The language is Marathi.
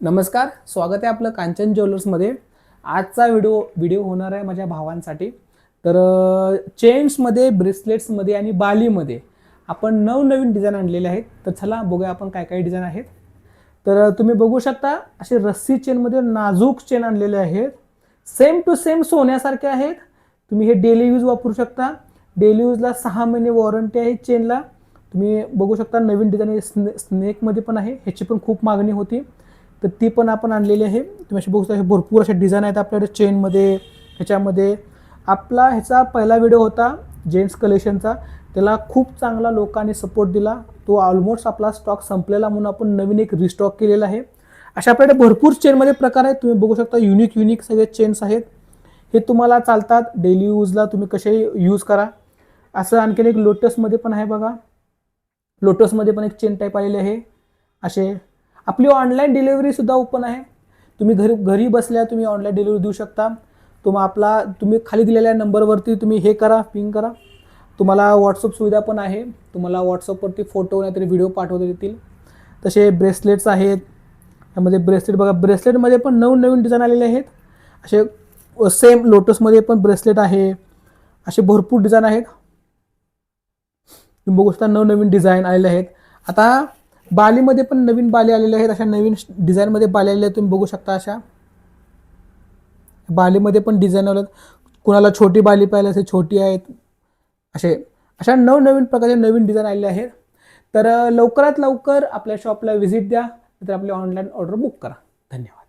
नमस्कार स्वागत आहे आपलं कांचन ज्वेलर्समध्ये. आजचा व्हिडिओ व्हिडिओ होणार आहे माझ्या भावांसाठी. तर चेन्समध्ये ब्रेसलेट्समध्ये आणि बालीमध्ये आपण नवनवीन डिझाईन आणलेले आहेत. तर चला बघूया आपण काय काय डिझाईन आहेत. तर तुम्ही बघू शकता असे रस्सी चेनमध्ये नाजूक चेन आणलेले आहेत. सेम टू सेम सोन्यासारखे आहेत. तुम्ही हे डेली यूज वापरू शकता. डेली यूजला सहा महिने वॉरंटी आहे चेनला. तुम्ही बघू शकता नवीन डिझाईन स्ने स्नेकमध्ये पण आहे. ह्याची पण खूप मागणी होती. तर ती पण आपण आणलेली आहे. तुम्ही असे बघू शकता भरपूर असे डिझाईन आहेत आपल्याकडे चेनमध्ये ह्याच्यामध्ये. आपला ह्याचा पहिला व्हिडिओ होता जेंट्स कलेक्शनचा त्याला खूप चांगला लोकांनी सपोर्ट दिला. तो ऑलमोस्ट आपला स्टॉक संपलेला म्हणून आपण नवीन एक रिस्टॉक केलेला आहे. अशा आपल्याकडे भरपूर चेनमध्ये प्रकार आहेत. तुम्ही बघू शकता युनिक युनिक सगळे चेन्स आहेत. हे तुम्हाला चालतात. डेली यूजला तुम्ही कसे यूज करा. असं आणखीन एक लोटसमध्ये पण आहे बघा. लोटसमध्ये पण एक चेन टाईप आलेली आहे. असे आपली ऑनलाईन डिलेवरीसुद्धा ओपन आहे. तुम्ही घरी घरी बसल्या तुम्ही ऑनलाईन डिलिव्हरी देऊ शकता. तुम्हा आपला तुम्ही खाली दिलेल्या नंबरवरती तुम्ही हे करा पिंग करा. तुम्हाला व्हॉट्सअप सुविधा पण आहे. तुम्हाला व्हॉट्सअपवरती फोटो नाहीतरी व्हिडिओ पाठवता येतील. तसे ब्रेसलेट्स आहेत. यामध्ये ब्रेसलेट बघा ब्रेसलेटमध्ये पण नवनवीन डिझाईन आलेले आहेत. असे सेम लोटसमध्ये पण ब्रेसलेट आहे. असे भरपूर डिझाईन आहेत. तुम्ही बघू शकता नवनवीन डिझाईन आलेले आहेत. आता बालीमध्ये पण नवीन बाली आलेले आहेत. अशा नवीन डिझाईनमध्ये बाली आलेल्या आहेत. तुम्ही बघू शकता अशा. बालीमध्ये पण डिझाईन आलं कुणाला छोटी बाली पाहिजे असे छोटी आहेत. असे अशा नवनवीन प्रकारचे नवीन डिझाईन आलेले आहेत. तर लवकरात लवकर आपल्या शॉपला व्हिजिट द्या. तर आपली ऑनलाईन ऑर्डर बुक करा. धन्यवाद.